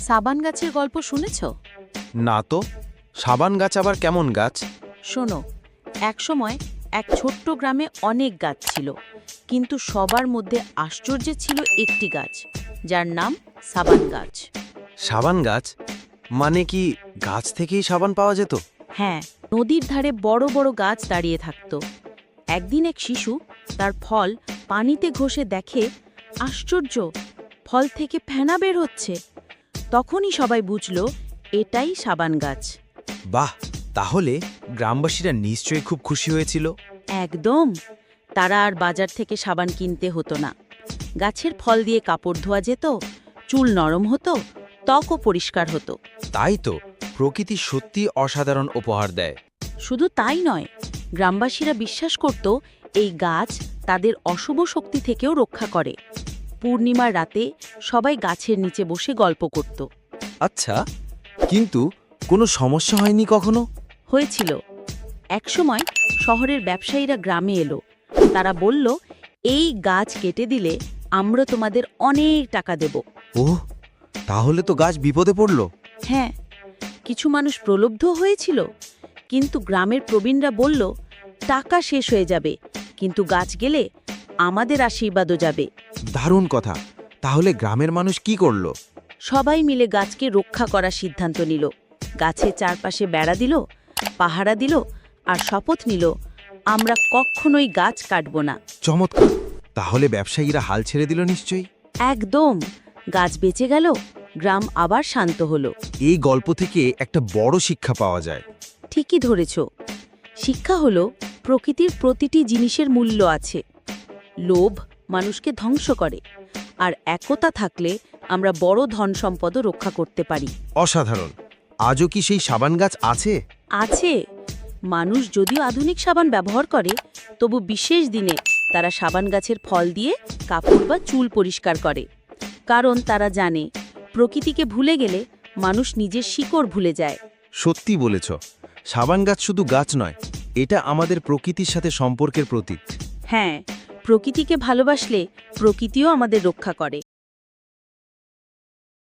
সাবান গাছের গল্প শুনেছ? না তো। সাবান গাছ আবার কেমন গাছ? শোনো একসময় এক ছোট্ট গ্রামে অনেক গাছ ছিল কিন্তু সবার মধ্যে আশ্চর্যের ছিল একটি গাছ যার নাম সাবান গাছ। সাবান গাছ? মানে কি গাছ থেকেই সাবান পাওয়া যেত? হ্যাঁ নদীর ধারে বড় বড় গাছ দাঁড়িয়ে থাকত। একদিন এক শিশু তার ফল পানিতে ঘষে দেখে আশ্চর্য ফল থেকে ফেনা বের হচ্ছে। তখনই সবাই বুঝল এটাই সাবান গাছ। বাহ তাহলে গ্রামবাসীরা নিশ্চয়ই খুব খুশি হয়েছিল। একদম। তারা আর বাজার থেকে সাবান কিনতে হতো না। গাছের ফল দিয়ে কাপড় ধোয়া যেত চুল নরম হতো ত্বকও পরিষ্কার হতো। তাই তো প্রকৃতি সত্যি অসাধারণ উপহার দেয়। শুধু তাই নয় গ্রামবাসীরা বিশ্বাস করত এই গাছ তাদের অশুভ শক্তি থেকেও রক্ষা করে। পূর্ণিমার রাতে সবাই গাছের নিচে বসে গল্প করত। আচ্ছা কিন্তু কোনো সমস্যা হয়নি কখনো? হয়েছিল। একসময় শহরের ব্যবসায়ীরা গ্রামে এলো। তারা বলল এই গাছ কেটে দিলে আমরা তোমাদের অনেক টাকা দেব। ওহ তাহলে তো গাছ বিপদে পড়ল। হ্যাঁ কিছু মানুষ প্রলব্ধ হয়েছিল কিন্তু গ্রামের প্রবীণরা বলল টাকা শেষ হয়ে যাবে কিন্তু গাছ গেলে আমাদের আশীর্বাদও যাবে। দারুণ কথা। তাহলে গ্রামের মানুষ কি করল? সবাই মিলে গাছকে রক্ষা করার সিদ্ধান্ত নিল। গাছের চারপাশে বেড়া দিল পাহারা দিল আর শপথ নিল আমরা কখনোই গাছ কাটব না। চমৎকার। তাহলে ব্যবসায়ীরা হাল ছেড়ে দিল নিশ্চয়ই? একদম। গাছ বেঁচে গেল গ্রাম আবার শান্ত হলো। এই গল্প থেকে একটা বড় শিক্ষা পাওয়া যায়। ঠিকই ধরেছ। শিক্ষা হলো প্রকৃতির প্রতিটি জিনিসের মূল্য আছে। লোভ মানুষকে ধ্বংস করে। আর একতা থাকলে আমরা বড় ধন সম্পদও রক্ষা করতে পারি। অসাধারণ। আজও কি সেই সাবান গাছ আছে? আছে। মানুষ যদিও আধুনিক সাবান ব্যবহার করে তবু বিশেষ দিনে তারা সাবান গাছের ফল দিয়ে কাপড় বা চুল পরিষ্কার করে। কারণ তারা জানে প্রকৃতিকে ভুলে গেলে মানুষ নিজের শিকড় ভুলে যায়। সত্যি বলেছ। সাবান গাছ শুধু গাছ নয় এটা আমাদের প্রকৃতির সাথে সম্পর্কের প্রতীক। হ্যাঁ প্রকৃতিকে ভালোবাসলে প্রকৃতিও আমাদের রক্ষা করে।